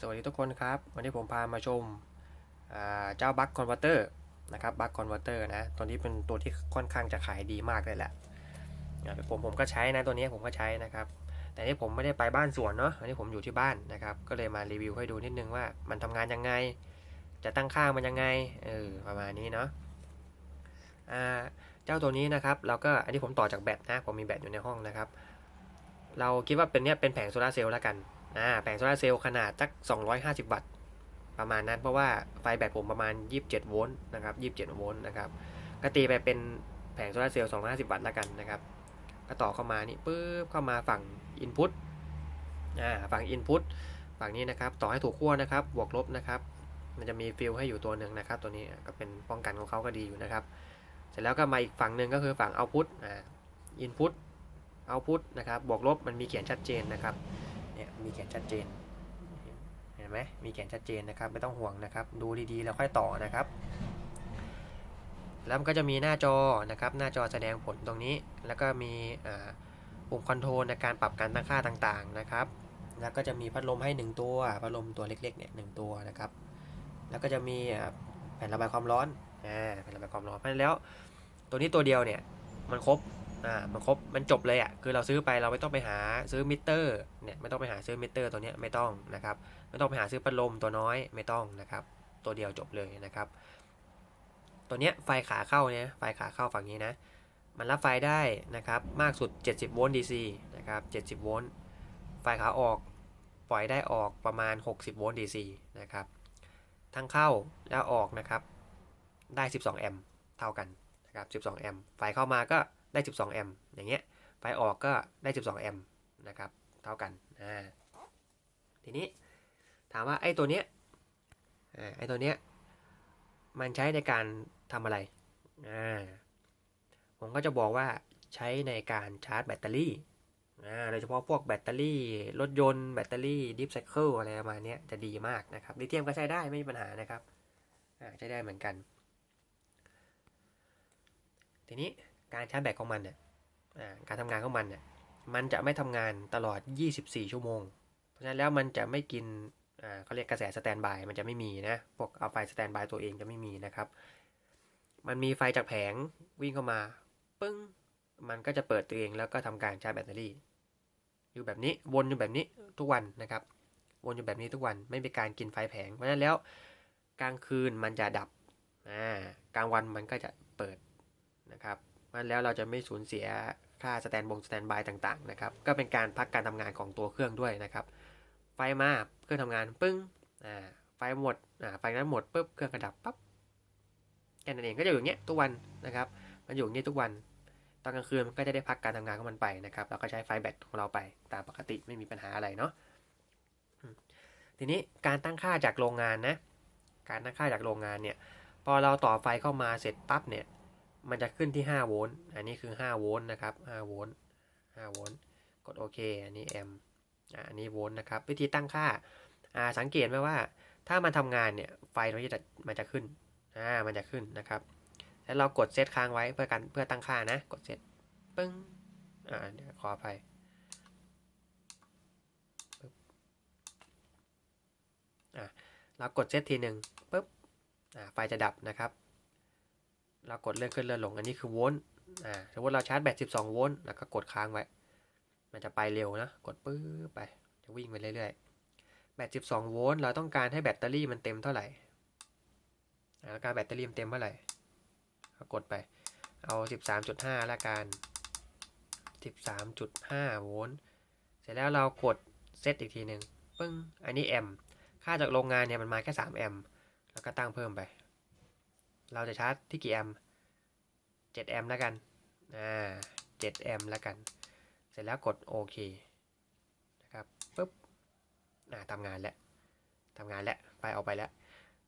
สวัสดีทุกคนครับ วันนี้ผมพามาชมเจ้าบัคคอนเวอร์เตอร์นะครับบัคคอนเวอร์เตอร์นะตัวนี้เป็นตัวที่ค่อนข้างจะขายดีมากเลยแหละผมผมก็ใช้นะตัวนี้ผมก็ใช้นะครับ แต่นี่ผมไม่ได้ไปบ้านสวนเนาะอันนี้ผมอยู่ที่บ้านนะครับ ก็เลยมารีวิวให้ดูนิดนึงว่ามันทำงานยังไง จะตั้งค่ามันยังไงเออประมาณนี้เนาะเจ้าตัวนี้นะครับเราก็อันนี้ผมต่อจากแบตนะผมมีแบตอยู่ในห้องนะครับ เราคิดว่าเป็นเนี้ยเป็นแผงโซลาเซลล์แล้วกัน อ่าแผงโซลาร์เซลล์ขนาดสัก 250 วัตต์ ประมาณนั้นเพราะว่าไฟแบตผมประมาณ 27 โวลต์นะครับ27 โวลต์นะครับก็ตีไปเป็นแผงโซลาร์เซลล์ 250 วัตต์แล้วกันนะครับ ก็ต่อเข้ามานี่ปุ๊บเข้ามาฝั่ง Input อ่าฝั่ง Input ฝั่งนี้นะครับ ต่อให้ถูกขั้วนะครับ บวกลบนะครับ มันจะมีฟิลให้อยู่ตัวหนึ่งนะครับ ตัวนี้ก็เป็นป้องกันของเขาก็ดีอยู่นะครับ เสร็จแล้วก็มาอีกฝั่งหนึ่งก็คือฝั่ง Output อ่า Input Output นะครับ บวกลบมันมีเขียนชัดเจนนะครับ เนี่ยมีเขียนชัดเจน เห็นไหมมีเขียนชัดเจนนะครับไม่ต้องห่วงนะครับ ดูดีๆแล้วค่อยต่อนะครับ แล้วมันก็จะมีหน้าจอนะครับ หน้าจอแสดงผลตรงนี้ แล้วก็มีอ่าปุ่มคอนโทรลในการปรับการตั้งค่าต่างๆนะครับ แล้วก็จะมีพัดลมให้ 1 ตัว พัดลมตัวเล็กๆเนี่ยหตัวนะครับ แล้วก็จะมีแผ่นระบายความร้อนอ่าแผ่นระบายความร้อนเพราะฉะนั้นแล้วตัวนี้ตัวเดียวเนี่ยมันครบ อ่ามันครบมันจบเลยอะคือเราซื้อไปเราไม่ต้องไปหาซื้อมิเตอร์เนี่ยไม่ต้องไปหาซื้อมิเตอร์ตัวเนี้ยไม่ต้องนะครับไม่ต้องไปหาซื้อพัดลมตัวน้อยไม่ต้องนะครับ ตัวเดียวจบเลยนะครับ ตัวเนี้ยไฟขาเข้าเนี่ยไฟขาเข้าฝั่งนี้นะ มันรับไฟได้นะครับมากสุด 70 โวลต์ DC นะครับ70 โวลต์ไฟขาออกปล่อยได้ออกประมาณ 60 โวลต์ DC นะครับทั้งเข้าและออกนะครับได้ 12 แอมป์เท่ากันนะครับ 12 แอมป์ไฟเข้ามาก็ ได้ 12 แอมป์อย่างเงี้ยไฟออกก็ได้ 12 แอมป์นะครับ เท่ากันอ่าทีนี้ถามว่าไอ้ตัวเนี้ยอ่าไอ้ตัวเนี้ยมันใช้ในการทำอะไรอ่าผมก็จะบอกว่าใช้ในการชาร์จแบตเตอรี่อ่าโดยเฉพาะพวกแบตเตอรี่ รถยนต์แบตเตอรี่ดิฟไซเคิลอะไรประมาณเนี้ยจะดีมากนะครับลิเธียมก็ใช้ได้ไม่มีปัญหานะครับอ่าใช้ได้เหมือนกัน ทีนี้ การชาร์จแบตของมันเนี่ยอ่าการทำงานของมันเนี่ยมันจะไม่ทำงานตลอด 24 ชั่วโมง เพราะฉะนั้นแล้วมันจะไม่กินอ่าเขาเรียกกระแสสแตนบายมันจะไม่มีนะพวกเอาไฟสแตนบายตัวเองจะไม่มีนะครับ มันมีไฟจากแผงวิ่งเข้ามาปึ้งมันก็จะเปิดตัวเองแล้วก็ทำการชาร์จแบตเตอรี่ อยู่แบบนี้วนอยู่แบบนี้ทุกวันนะครับ วนอยู่แบบนี้ทุกวันไม่มีการกินไฟแผง เพราะฉะนั้นแล้วกลางคืนมันจะดับอ่ากลางวันมันก็จะเปิดนะครับ เพราะฉะนั้นแล้วเราจะไม่สูญเสียค่าสแตนบงสแตนบายต่างๆนะครับ ก็เป็นการพักการทำงานของตัวเครื่องด้วยนะครับ ไฟมาเครื่องทำงานปึ้งอ่าไฟหมดอ่าไฟนั้นหมดปุ๊บเครื่องกระดับปั๊บแค่นั้นเองก็จะอยู่อย่างเงี้ยทุกวันนะครับ มันอยู่อย่างนี้ทุกวันตอนกลางคืนมันก็จะได้พักการทำงานของมันไปนะครับแล้วก็ใช้ไฟแบตของเราไปตามปกติไม่มีปัญหาอะไรเนาะทีนี้การตั้งค่าจากโรงงานนะ การตั้งค่าจากโรงงานเนี่ย พอเราต่อไฟเข้ามาเสร็จปั๊บเนี่ย มันจะขึ้นที่ 5 โวลต์ อันนี้คือ 5 โวลต์นะครับ 5 โวลต์ 5 โวลต์ กดโอเค อันนี้แอมป์อันนี้โวลต์นะครับ วิธีตั้งค่าาสังเกตไหมว่า ถ้ามันทำงานเนี่ย ไฟตรงนี้จะมันจะขึ้น อ่า มันจะขึ้นนะครับ แล้วเรากดเซตค้างไว้เพื่อกันเพื่อตั้งค่านะ กดเซตปึ้ง อ่าเดี๋ยวขออภัยปึ๊บอ่าเรากดเซตทีหนึ่งปุ๊บ อ่า ไฟจะดับนะครับ เรากดเลื่อนขึ้นเลื่อนลงอันนี้คือโวลต์อ่าสมมติเราชาร์จแบต12โวลต์แล้วก็กดค้างไว้ มันจะไปเร็วนะ กดปื้อไป จะวิ่งไปเรื่อยๆ แบต12โวลต์เราต้องการให้แบตเตอรี่มันเต็มเท่าไหร่แล้วการแบตเตอรี่มันเต็มเท่าไหร่ก็กดไป เอา 13.5 ละกัน 13.5 โวลต์ เสร็จแล้วเรากดเซตอีกทีหนึ่งปึ้ง อันนี้แอมป์ค่าจากโรงงานเนี่ยมันมาแค่ 3 แอมป์แล้วก็ตั้งเพิ่มไป เราจะชาร์จที่กี่แอมป์7แอมป์แล้วกัน อ่า7แอมป์แล้วกัน เสร็จแล้วกดโอเคนะครับปุ๊บ อ่าทำงานแล้วทำงานแล้วไฟออกไปแล้ว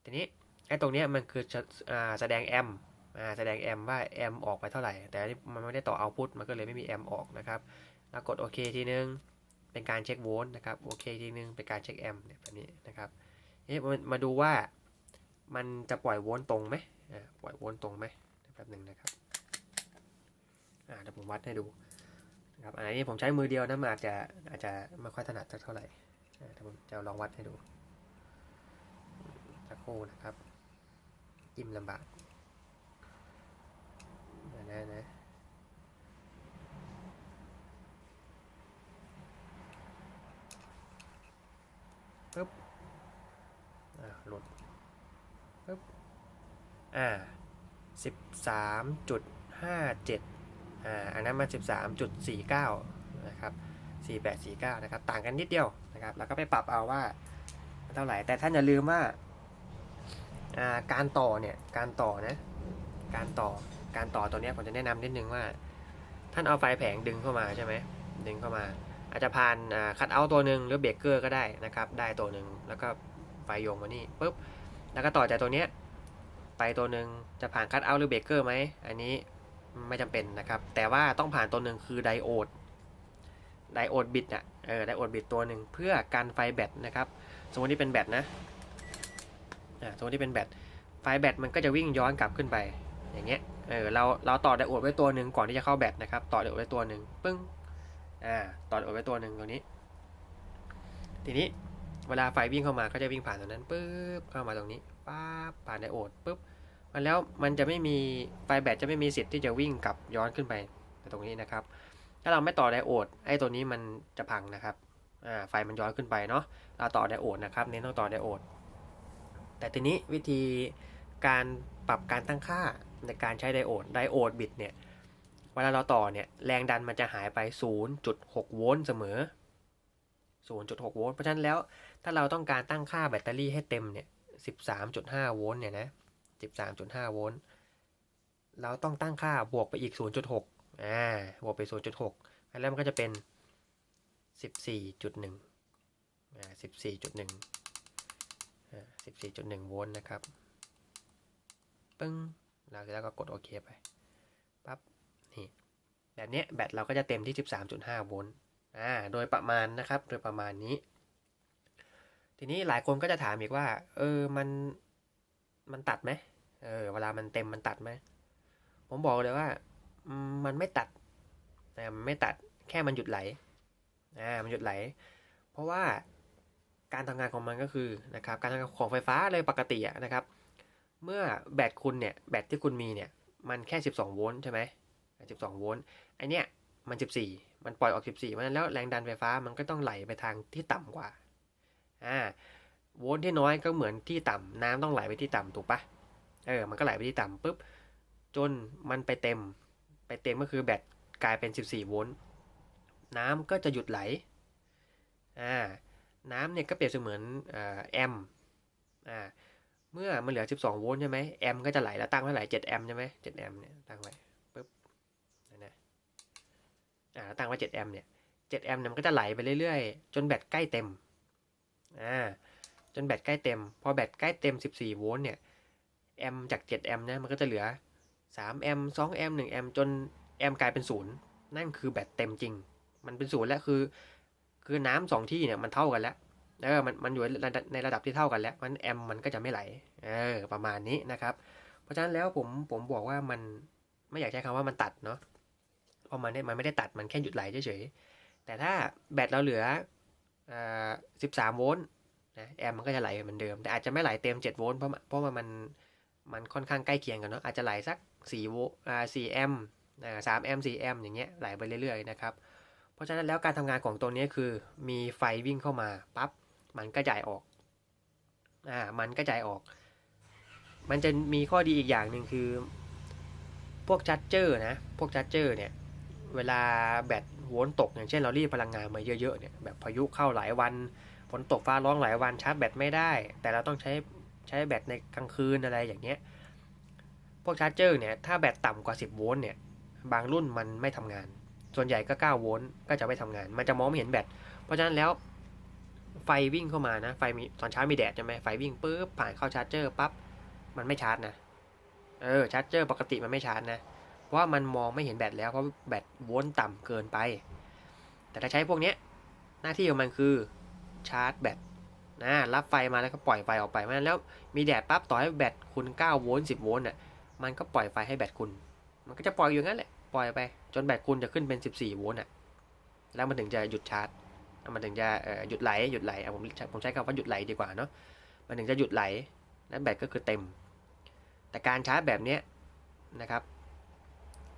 ทีนี้ไอ้ตรงนี้มันคือจะอ่าแสดงแอมป์อ่าแสดงแอมป์ว่าแอมป์ออกไปเท่าไหร่ แต่อันนี้มันไม่ได้ต่อเอาพุตมันก็เลยไม่มีแอมป์ออกนะครับ แล้วกดโอเคทีนึง เป็นการเช็คโวลต์นะครับ โอเคทีนึงเป็นการเช็คแอมป์เนี่ยแบบนี้นะครับนี่มามาดูว่า มันจะปล่อยโวลต์ตรงไหมอ่าปล่อยโวลต์ตรงไหมแป๊บหนึ่งนะครับอ่าเดี๋ยวผมวัดให้ดูนะครับอันนี้ผมใช้มือเดียวนะมันอาจจะอาจจะไม่ค่อยถนัดสักเท่าไหร่อ่าเดี๋ยวผมจะลองวัดให้ดูสักครู่นะครับจิ้มลำบากนะนะปึ๊บอ่าหลุด ปึ๊บอ่าสิบสามจุดห้าเจ็ดอ่าอันนั้นมันสิบสามจุดสี่เก้านะครับสี่แปดสี่เก้านะครับ ต่างกันนิดเดียวนะครับ แล้วก็ไปปรับเอาว่าเท่าไหร่ แต่ท่านอย่าลืมว่าอ่าการต่อเนี่ยการต่อนะการต่อการต่อตัวเนี้ยผมจะแนะนำนิดนึงว่า ท่านเอาไฟแผงดึงเข้ามาใช่ไหมดึงเข้ามา อาจจะผ่านคัดเอาตัวหนึ่งหรือเบรกเกอร์ก็ได้นะครับ ได้ตัวหนึ่งแล้วก็ไฟโยงมานี่ปุ๊บ แล้วก็ต่อจากตัวเนี้ยไปตัวหนึ่งจะผ่านคัดเอาหรือเบรกเกอร์ไหมอันนี้ไม่จำเป็นนะครับ แต่ว่าต้องผ่านตัวหนึ่งคือไดโอดไดโอดบิดอะเออไดโอดบิดตัวหนึ่งเพื่อกันไฟแบตนะครับ สมมติที่เป็นแบตนะอ่าสมมติที่เป็นแบตไฟแบตมันก็จะวิ่งย้อนกลับขึ้นไปอย่างเงี้ยเออเราเราต่อไดโอดไว้ตัวหนึ่งก่อนที่จะเข้าแบตนะครับ ต่อไดโอดไว้ตัวหนึ่งปึ้งอ่าต่อไดโอดไว้ตัวหนึ่งตัวนี้ ทีนี้ เวลาไฟวิ่งเข้ามาก็จะวิ่งผ่านตรงนั้นปุ๊บเข้ามาตรงนี้ป๊าบผ่านไดโอดปุ๊บมันแล้วมันจะไม่มีไฟแบตจะไม่มีสิทธิ์ที่จะวิ่งกลับย้อนขึ้นไปตรงนี้นะครับ ถ้าเราไม่ต่อไดโอดไอ้ตัวนี้มันจะพังนะครับไฟมันย้อนขึ้นไปเนาะเราต่อไดโอดนะครับเน้นต้องต่อไดโอดแต่ทีนี้วิธีการปรับการตั้งค่าในการใช้ไดโอดไดโอดบิตเนี่ยเวลาเราต่อเนี่ยแรงดันมันจะหายไป 0.6 โวลต์เสมอ 0.6 โวลต์เพราะฉะนั้นแล้วถ้าเราต้องการตั้งค่าแบตเตอรี่ให้เต็มเนี่ย 13.5 โวลต์เนี่ยนะ 13.5 โวลต์เราต้องตั้งค่าบวกไปอีก 0.6 อ่า บวกไป 0.6 แล้วมันก็จะเป็น 14.1 อ่า 14.1 อ่า 14.1 โวลต์นะครับ ปึ้งเราเสร็จแล้วก็กดโอเคไป ปั๊บ นี่ แบบเนี้ยแบตเราก็จะเต็มที่ 13.5 โวลต์ อ่าโดยประมาณนะครับ โดยประมาณนี้ ทีนี้หลายคนก็จะถามอีกว่า เออมันมันตัดไหมเออเวลามันเต็มมันตัดไหมผมบอกเลยว่ามันไม่ตัดนะมันไม่ตัดแค่มันหยุดไหลอ่ามันหยุดไหล เพราะว่าการทำงานของมันก็คือนะครับการทำงานของไฟฟ้าเลยปกติอะนะครับ เมื่อแบตคุณเนี่ยแบตที่คุณมีเนี่ยมันแค่ 12 โวลต์ใช่ไหม12 โวลต์ไอเนี้ยมัน 14 มันปล่อยออก 14เพราะฉะนั้นแล้วแรงดันไฟฟ้ามันก็ต้องไหลไปทางที่ต่ำกว่าอ่าโวลต์ที่น้อยก็เหมือนที่ต่ำน้ำต้องไหลไปที่ต่ำถูกปะเออมันก็ไหลไปที่ต่ำปุ๊บจนมันไปเต็ม ไปเต็มก็คือแบตกลายเป็น 14 โวลต์น้ำก็จะหยุดไหลอ่าน้ำเนี่ยก็เปรียบเสมือนแอมป์อ่าเมื่อมันเหลือ 12 โวลต์ใช่ไหมแอมป์ก็จะไหลแล้วตั้งไว้ไหล7แอมป์ใช่ไหม7แอมป์เนี่ยตั้งไว้ อ่าตั้งไว้7แอมป์เนี่ย7แอมป์เนี่ยมันก็จะไหลไปเรื่อยๆ จนแบตใกล้เต็มอ่าจนแบตใกล้เต็ม พอแบตใกล้เต็ม 14 โวลต์เนี่ยแอมป์จาก 7 แอมป์นะมันก็จะเหลือ 3 แอมป์2แอมป์1แอมป์จนแอมป์กลายเป็นศูนย์นั่นคือแบตเต็มจริง มันเป็นศูนย์แล้วคือ คือน้ำสองที่เนี่ยมันเท่ากันแล้วเออมันมันอยู่ในระดับที่เท่ากันแล้ว มันแอมมันก็จะไม่ไหล เออประมาณนี้นะครับ เพราะฉะนั้นแล้วผมผมบอกว่ามันไม่อยากใช้คำว่ามันตัดเนาะ เพราะมันมันไม่ได้ตัดมันแค่หยุดไหลเฉยๆ แต่ถ้าแบตเราเหลืออ่า13โวลต์นะแอมมันก็จะไหลเหมือนเดิม แต่อาจจะไม่ไหลเต็ม7โวลต์เพราะเพราะว่ามันมันค่อนข้างใกล้เคียงกันเนาะอาจจะไหลสัก4โวลต์อ่า4แอมป์อ่า3แอมป์4แอมป์อย่างเงี้ยไหลไปเรื่อยๆนะครับเพราะฉะนั้นแล้วการทำงานของตัวนี้คือมีไฟวิ่งเข้ามาปั๊บมันก็จ่ายออกอ่ามันก็จ่ายออก มันจะมีข้อดีอีกอย่างหนึ่งคือ พวกชัดเจอร์นะพวกชัดเจอร์เนี่ย เวลาแบตโวลต์ตก อย่างเช่นเรารีดพลังงานมาเยอะๆเนี่ยแบบพายุเข้าหลายวันฝนตกฟ้าร้องหลายวันชาร์จแบตไม่ได้ แต่เราต้องใช้ใช้แบตในกลางคืนอะไรอย่างเงี้ยพวกชาร์จเจอร์เนี่ยถ้าแบตต่ำกว่า 10 โวลต์เนี่ยบางรุ่นมันไม่ทำงาน ส่วนใหญ่ก็ 9 โวลต์ก็จะไม่ทำงาน มันจะมองไม่เห็นแบตเพราะฉะนั้นแล้วไฟวิ่งเข้ามานะไฟมีตอนเช้ามีแดดใช่ไหมไฟวิ่งปุ๊บผ่านเข้าชาร์จเจอร์ปั๊บมันไม่ชาร์จนะเออชาร์จเจอร์ปกติมันไม่ชาร์จนะ เพราะว่ามันมองไม่เห็นแบตแล้วเพราะแบตโวลต์ต่ำเกินไป แต่ถ้าใช้พวกนี้หน้าที่ของมันคือชาร์จแบตนะรับไฟมาแล้วก็ปล่อยไฟออกไปเพราะนั้นแล้วมีแดดปั๊บต่อให้แบตคุณ9โวลต์10โวลต์น่ะมันก็ปล่อยไฟให้แบตคุณ มันก็จะปล่อยอยู่งั้นแหละปล่อยไป จนแบตคุณจะขึ้นเป็น 14โวลต์อะแล้วมันถึงจะหยุดชาร์จมันถึงจะหยุดไหลหยุดไหลผมผมใช้คำว่าหยุดไหลดีกว่าเนาะมันถึงจะหยุดไหลและแบตก็คือเต็ม แต่การชาร์จแบบนี้นะครับ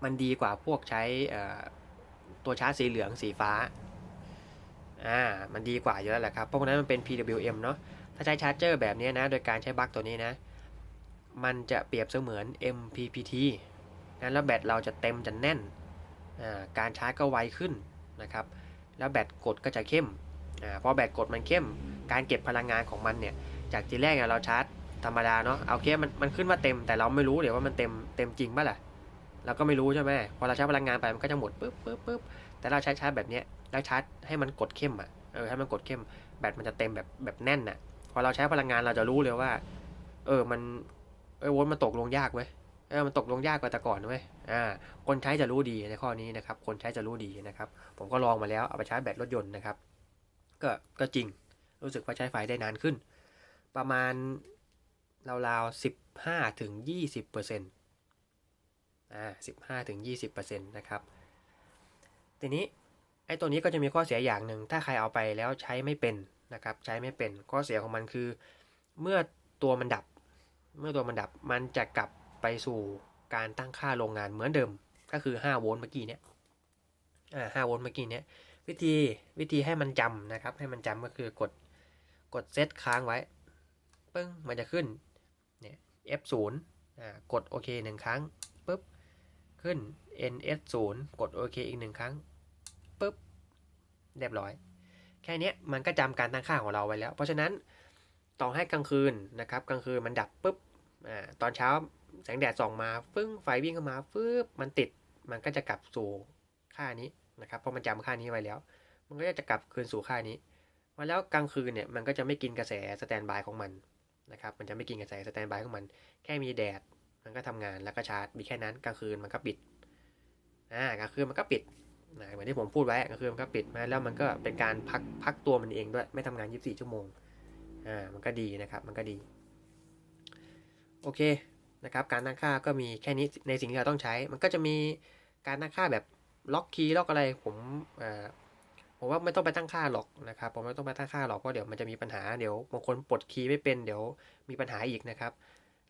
มันดีกว่าพวกใช้ตัวชาร์จสีเหลืองสีฟ้า อ่า มันดีกว่าเยอะแหละครับ เพราะนั้นมันเป็น PWM เนาะ ถ้าใช้ชาร์จเจอร์แบบนี้นะ โดยการใช้บัคตัวนี้นะ มันจะเปรียบเสมือน MPPT งั้นแล้วแบตเราจะเต็มจะแน่น อ่า การชาร์จก็ไวขึ้นนะครับ แล้วแบตกดก็จะเข้ม อ่า พอแบตกดมันเข้ม การเก็บพลังงานของมันเนี่ย จากทีแรกเราชาร์จธรรมดาเนาะ เอาเคมันมันขึ้นว่าเต็ม แต่เราไม่รู้เดี๋ยวว่ามันเต็มเต็มจริงป่ะล่ะ เราก็ไม่รู้ใช่ไหมพอเราใช้พลังงานไปมันก็จะหมดปุ๊บปุ๊บปุ๊บแต่เราใช้ชาร์จแบบเนี้ยแล้วชาร์จให้มันกดเข้มอะเออให้มันกดเข้มแบตมันจะเต็มแบบแบบแน่นน่ะ พอเราใช้พลังงานเราจะรู้เลยว่า เออมันเออวลต์มันตกลงยากเว้ยเออมันตกลงยากกว่าแต่ก่อนเว้ยอ่าคนใช้จะรู้ดีในข้อนี้นะครับ คนใช้จะรู้ดีนะครับ ผมก็ลองมาแล้วเอาไปชาร์จแบตรถยนต์นะครับ ก็ก็จริงรู้สึกว่าใช้ไฟได้นานขึ้น ประมาณราวๆสิบห้าถึงยี่สิบเปอร์เซ็นต์ อ่าสิบห้าถึงยี่สิบเปอร์เซ็นต์นะครับ ทีนี้ไอ้ตัวนี้ก็จะมีข้อเสียอย่างหนึ่ง ถ้าใครเอาไปแล้วใช้ไม่เป็นนะครับ ใช้ไม่เป็น ข้อเสียของมันคือ เมื่อตัวมันดับ เมื่อตัวมันดับ มันจะกลับไปสู่การตั้งค่าโรงงานเหมือนเดิม ก็คือ5โวลต์เมื่อกี้เนี้ยอ่า5โวลต์เมื่อกี้เนี้ย วิธี วิธีให้มันจำนะครับ ให้มันจำก็คือกด กดเซตค้างไว้ ปึ้ง มันจะขึ้น เนี่ย F0 อ่า กดโอเคหนึ่งครั้งปุ๊บ ขึ้น NS0 กดโอเคอีกหนึ่งครั้งปุ๊บเรียบร้อย แค่นี้มันก็จำการตั้งค่าของเราไว้แล้ว เพราะฉะนั้นต่อให้กลางคืนนะครับกลางคืนมันดับปุ๊บอ่าตอนเช้าแสงแดดส่องมาฟึ้งไฟวิ่งเข้ามาฟึบมันติดมันก็จะกลับสู่ค่านี้นะครับเพราะมันจำค่านี้ไว้แล้ว มันก็จะกลับคืนสู่ค่านี้มาแล้วกลางคืนเนี่ยมันก็จะไม่กินกระแสสแตนบายของมันนะครับมันจะไม่กินกระแสสแตนบายของมัน แค่มีแดด มันก็ทำงานแล้วก็ชาร์จมีแค่นั้นกลางคืนมันก็ปิดอ่ากลางคืนมันก็ปิดนะเหมือนที่ผมพูดไว้กลางคืนมันก็ปิดมาแล้วมันก็เป็นการพักพักตัวมันเองด้วย ไม่ทำงาน 24 ชั่วโมงอ่ามันก็ดีนะครับ มันก็ดี โอเคนะครับ การตั้งค่าก็มีแค่นี้ในสิ่งที่เราต้องใช้ มันก็จะมีการตั้งค่าแบบล็อกคีย์ล็อกอะไรผมอ่าผมว่าไม่ต้องไปตั้งค่าหรอกนะครับ ผมไม่ต้องไปตั้งค่าหรอกเพราะเดี๋ยวมันจะมีปัญหาเดี๋ยวบางคนปลดคีย์ไม่เป็นเดี๋ยวมีปัญหาอีกนะครับ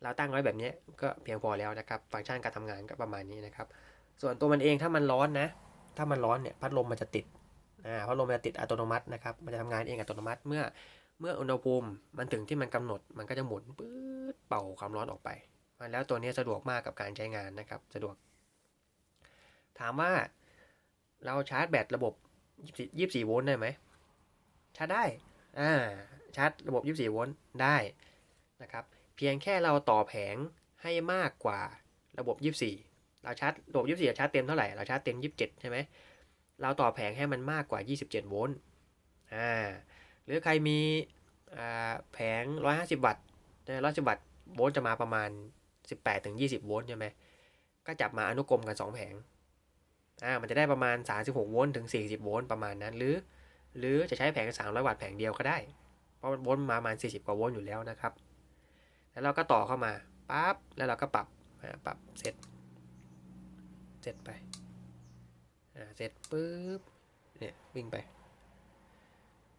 เราตั้งไว้แบบนี้ก็เพียงพอแล้วนะครับ ฟังก์ชันการทำงานก็ประมาณนี้นะครับ ส่วนตัวมันเองถ้ามันร้อนนะ ถ้ามันร้อนเนี่ยพัดลมมันจะติดอ่าพัดลมมันจะติดอัตโนมัตินะครับ มันจะทำงานเองอัตโนมัติเมื่อเมื่ออุณหภูมิมันถึงที่มันกำหนด มันก็จะหมุนปื๊ดเป่าความร้อนออกไปแล้วตัวนี้สะดวกมากกับการใช้งานนะครับ สะดวก ถามว่าเราชาร์จแบตระบบ24โวลต์ได้ไหมชาร์จได้อ่าชาร์จระบบ24โวลต์ได้นะครับ เพียงแค่เราต่อแผงให้มากกว่าระบบ 24 เราชาร์จระบบ 24ชาร์จเต็มเท่าไหร่ เราชาร์จเต็ม 27 ใช่ไหม เราต่อแผงให้มันมากกว่า 27 โวลต์ อ่า หรือใครมีอ่าแผง 150 วัตต์150 วัตต์ โวลต์จะมาประมาณ 18ถึง20 โวลต์ใช่ไหม ก็จับมาอนุกรมกัน 2 แผง อ่า มันจะได้ประมาณ 36 โวลต์ถึง 40 โวลต์ประมาณนั้น หรือ หรือจะใช้แผง 300 วัตต์แผงเดียวก็ได้ เพราะโวลต์มาประมาณ 40 กว่าโวลต์อยู่แล้วนะครับ แล้วเราก็ต่อเข้ามาปั๊บแล้วเราก็ปรับปรับเซตเซตไปอ่าเซตปุ๊บเนี่ยวิ่งไป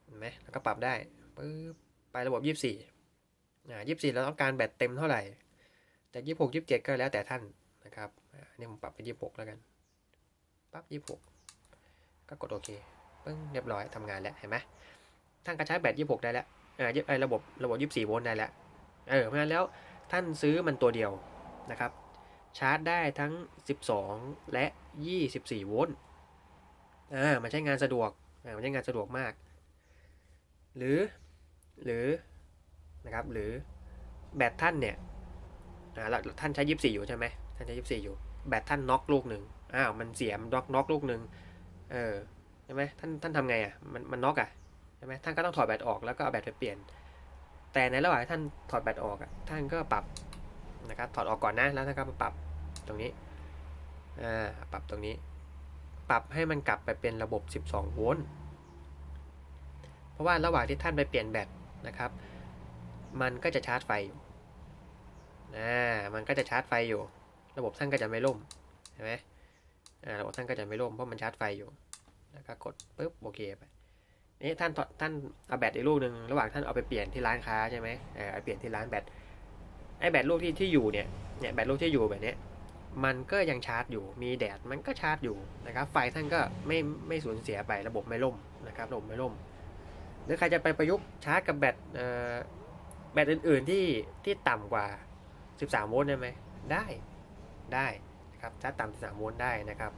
เห็นไหมแล้วก็ปรับได้ปุ๊บไประบบ 24อ่า24 เราต้องการแบตเต็มเท่าไหร่แต่26 27 ก็แล้วแต่ท่านนะครับอ่านี่ผมปรับเป็น26 แล้วกันปั๊บ26 ก็กดโอเคปึ้งเรียบร้อยทำงานแล้วเห็นไหมท่านก็ใช้แบต26 ได้แล้วอ่าไอระบบระบบ 24 โวลต์ได้แล้ว เออเพราะฉะนั้นแล้วท่านซื้อมันตัวเดียวนะครับ ชาร์จได้ทั้ง 12 และ 24 โวลต์อ่ามันใช้งานสะดวกอ่ามันใช้งานสะดวกมาก หรือหรือนะครับหรือแบตท่านเนี่ยอ่าแล้วท่านใช้ 24 อยู่ใช่ไหมท่านใช้ 24 อยู่ แบตท่านน็อกลูกหนึ่งอ้าวมันเสียมันน็อกน็อกลูกหนึ่งเออใช่ไหมท่านท่านทำไงอะมันมันน็อกอะใช่ไหมท่านก็ต้องถอดแบตออกแล้วก็เอาแบตไปเปลี่ยน แต่ในระหว่างท่านถอดแบตออกท่านก็ปรับนะครับถอดออกก่อนนะแล้วท่านก็มาปรับตรงนี้อ่าปรับตรงนี้ ปรับให้มันกลับไปเป็นระบบ 12 โวลต์เพราะว่าระหว่างที่ท่านไปเปลี่ยนแบตนะครับ มันก็จะชาร์จไฟอยู่อ่ามันก็จะชาร์จไฟอยู่ ระบบท่านก็จะไม่ล่มเห็นไหมอ่าระบบท่านก็จะไม่ล่มเพราะมันชาร์จไฟอยู่แล้วก็กดปุ๊บโอเคไป นี่ท่านท่านเอาแบตอีกลูกหนึ่งระหว่างท่านเอาไปเปลี่ยนที่ร้านค้าใช่ไหมเออเอาเปลี่ยนที่ร้านแบตไอ้แบตลูกที่ที่อยู่เนี่ยเนี่ยแบตลูกที่อยู่แบบนี้มันก็ยังชาร์จอยู่ มีแดดมันก็ชาร์จอยู่นะครับ ไฟท่านก็ไม่ไม่สูญเสียไประบบไม่ล่มนะครับ ระบบไม่ล่ม หรือใครจะไปประยุกต์ชาร์จกับแบตเอ่อแบตอื่น ๆที่ที่ต่ำกว่า 13 โวลต์ได้ไหม ได้ ได้นะครับ ชาร์จต่ำ13 โวลต์ได้นะครับ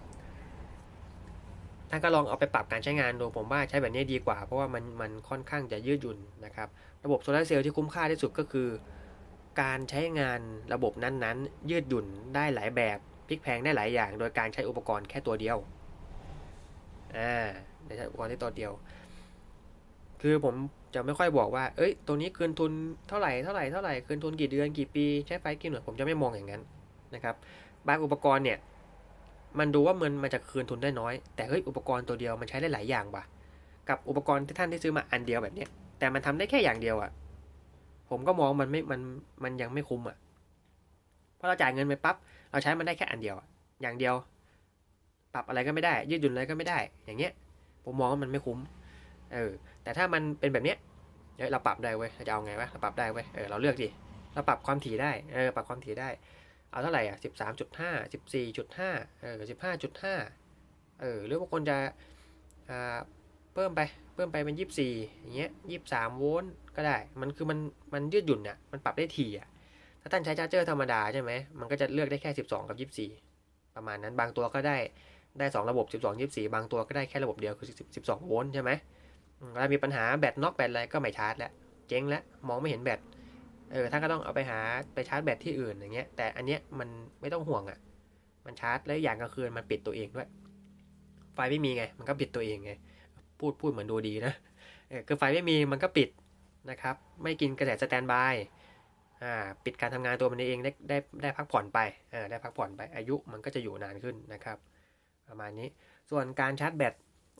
ท่านก็ลองเอาไปปรับการใช้งานดูผมว่าใช้แบบนี้ดีกว่า เพราะว่ามันมันค่อนข้างจะยืดหยุ่นนะครับ ระบบโซลาร์เซลล์ที่คุ้มค่าที่สุดก็คือ การใช้งานระบบนั้นๆ ยืดหยุ่นได้หลายแบบพลิกแพลงได้หลายอย่าง โดยการใช้อุปกรณ์แค่ตัวเดียวอ่าใช้อุปกรณ์แค่ตัวเดียว คือผมจะไม่ค่อยบอกว่า เอ้ย ตัวนี้คืนทุนเท่าไหร่เท่าไหร่เท่าไหร่คืนทุนกี่เดือนกี่ปีใช้ไฟกี่หน่วยผมจะไม่มองอย่างนั้นนะครับบางอุปกรณ์เนี่ย มันดูว่ามันมันจะคืนทุนได้น้อย แต่เฮ้ยอุปกรณ์ตัวเดียวมันใช้ได้หลายอย่างว่ะ กับอุปกรณ์ที่ท่านที่ซื้อมาอันเดียวแบบเนี้ย แต่มันทำได้แค่อย่างเดียวอะ่ะ ผมก็มองมันไม่ มัน มันยังไม่คุ้มอะ่ะ เพราะเราจ่ายเงินไปปั๊บ เราใช้มันได้แค่อันเดียวอะอย่างเดียว ปรับอะไรก็ไม่ได้ ยืดหยุ่นอะไรก็ไม่ได้ อย่างเงี้ย ผมมองว่ามันไม่คุ้ม เออ แต่ถ้ามันเป็นแบบเนี้ยเอ้ยเราปรับได้เว้ยเราจะเอาไงวะ เราปรับได้เว้ย เออ เราเลือกดิ เราปรับความถี่ได้ เออ ปรับความถี่ได้ เอาเท่าไหร่อะสิบสามจุดห้าสิบสี่จุดห้าเออสิบห้าจุดห้าเออหรือว่าคนจะอ่าเพิ่มไปเพิ่มไปเป็นยี่สิบสี่อย่างเงี้ยยี่สิบสามโวลต์ก็ได้ มันคือมันมันยืดหยุ่นเนี่ยมันปรับได้ถี่อะถ้าท่านใช้ชาร์จเจอร์ธรรมดาใช่ไหมมันก็จะเลือกได้แค่สิบสองกับยี่สิบสี่ประมาณนั้นบางตัวก็ได้ได้สองระบบสิบสองยี่สี่บางตัวก็ได้แค่ระบบเดียวคือสิบสองโวลต์ใช่ไหมอืมเวลามีปัญหาแบตน็อกแบตอะไรก็ไม่ชาร์จแล้ว เจ๊งแล้ว มองไม่เห็นแบต เออท่านก็ต้องเอาไปหาไปชาร์จแบตที่อื่นอย่างเงี้ย แต่อันเนี้ยมันไม่ต้องห่วงอะ่ะ มันชาร์จแล้วอย่างกลางคืนมันปิดตัวเองด้วย ไฟไม่มีไง มันก็ปิดตัวเองไง พูดพูดเหมือนดูดีนะเออคือไฟไม่มีมันก็ปิดนะครับ ไม่กินกระแสสแตนบาย อ่า ปิดการทำงานตัวมันเองได้ได้ได้พักผ่อนไปเออได้พักผ่อนไป อายุมันก็จะอยู่นานขึ้นนะครับ ประมาณนี้ ส่วนการชาร์จแบต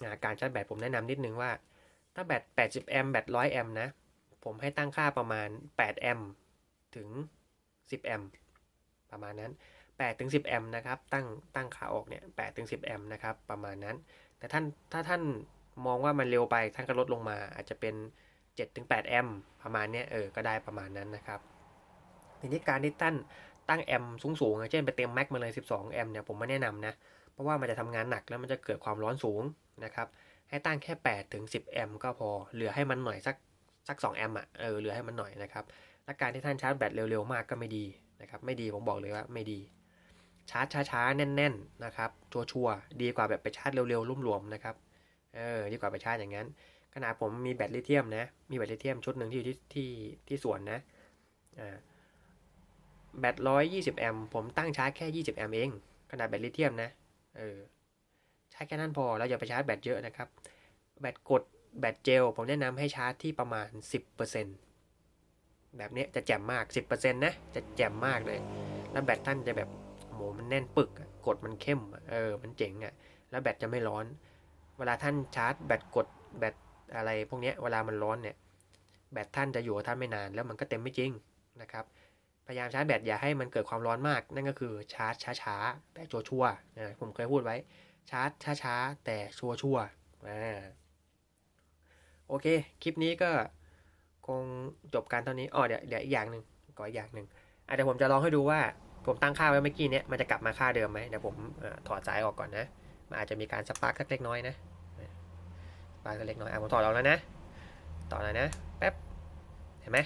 อ่าการชาร์จแบตผมแนะนำนิดนึงว่า ถ้าแบต 80 แอมป์ แบต 100 แอมป์นะ ผมให้ตั้งค่าประมาณ8แอมป์ถึง 10แอมป์ประมาณนั้น8ถึง10แอมป์นะครับ ตั้งตั้งขาออกเนี่ย8ถึง10แอมป์นะครับ ประมาณนั้น แต่ท่านถ้าท่านมองว่ามันเร็วไปท่านก็ลดลงมา อาจจะเป็น7ถึง8แอมป์ประมาณเนี้ยเออ ก็ได้ประมาณนั้นนะครับ ทีนี้การที่ท่านตั้งแอมป์สูงๆอย่างเช่นไปเต็มแม็กมาเลย 12 แอมป์เนี่ยผมไม่แนะนำนะ เพราะว่ามันจะทำงานหนักแล้วมันจะเกิดความร้อนสูงนะครับ ให้ตั้งแค่ 8 ถึง 10 แอมป์ก็พอ เหลือให้มันหน่อยสัก สัก 2 แอมป์อะเออเหลือให้มันหน่อยนะครับและการที่ท่านชาร์จแบตเร็วๆมากก็ไม่ดีนะครับไม่ดีผมบอกเลยว่าไม่ดี ชาร์จช้าๆแน่นๆนะครับชัวร์ๆดีกว่าแบบไปชาร์จเร็วๆรุ่มรวมๆนะครับเออดีกว่าไปชาร์จอย่างนั้นขนาดผมมีแบตลิเธียมนะมีแบตลิเธียมชุดหนึ่งที่อยู่ที่ที่ที่สวนนะอ่าแบตร้อยยี่สิบแอมป์ผมตั้งชาร์จแค่ยี่สิบแอมป์เองขนาดแบตลิเธียมนะเออชาร์จแค่นั้นพอเราอย่าไปชาร์จแบตเยอะนะครับ แบตกด แบตเจลผมแนะนำให้ชาร์จที่ประมาณ 10%แบบนี้จะแจ่มมาก 10%นะ จะแจ่มมากเลย แล้วแบตท่านจะแบบโหมันแน่นปึกกดมันเข้มเออมันเจ๋งอะแล้วแบตจะไม่ร้อน เวลาท่านชาร์จแบตกดแบตอะไรพวกนี้เวลามันร้อนเนี่ยแบตท่านจะอยู่ท่านไม่นานแล้วมันก็เต็มไม่จริงนะครับพยายามชาร์จแบตอย่าให้มันเกิดความร้อนมาก นั่นก็คือชาร์จช้าๆแต่ชัวร์ๆนะผมเคยพูดไว้ชาร์จช้าๆแต่ชัวร์ๆอ่า โอเค คลิปนี้ก็คงจบการเท่านี้อ๋อเดี๋ยวเดี๋ยวอีกอย่างหนึ่งก่ออีกอย่างหนึ่งอะเดี๋ยวผมจะลองให้ดูว่าผมตั้งค่าไว้เมื่อกี้เนี้ยมันจะกลับมาค่าเดิมไหมเดี๋ยวผมอถอดสายออกก่อนนะมันอาจจะมีการสปาร์กสักเล็กน้อยนะสปาร์กสักเล็กน้อยอะผมถอดออกแล้วนะต่อเลยนะแป๊บเห็นไหม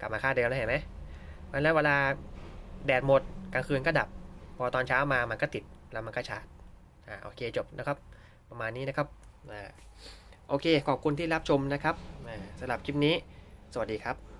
กลับมาค่าเดิมแล้วเห็นไหมมันแล้วเวลาแดดหมดกลางคืนก็ดับ พอตอนเช้ามามันก็ติดแล้วมันก็ชาร์จอ่าโอเคจบนะครับ ประมาณนี้นะครับอ่า โอเค ขอบคุณที่รับชมนะครับสำหรับคลิปนี้ สวัสดีครับ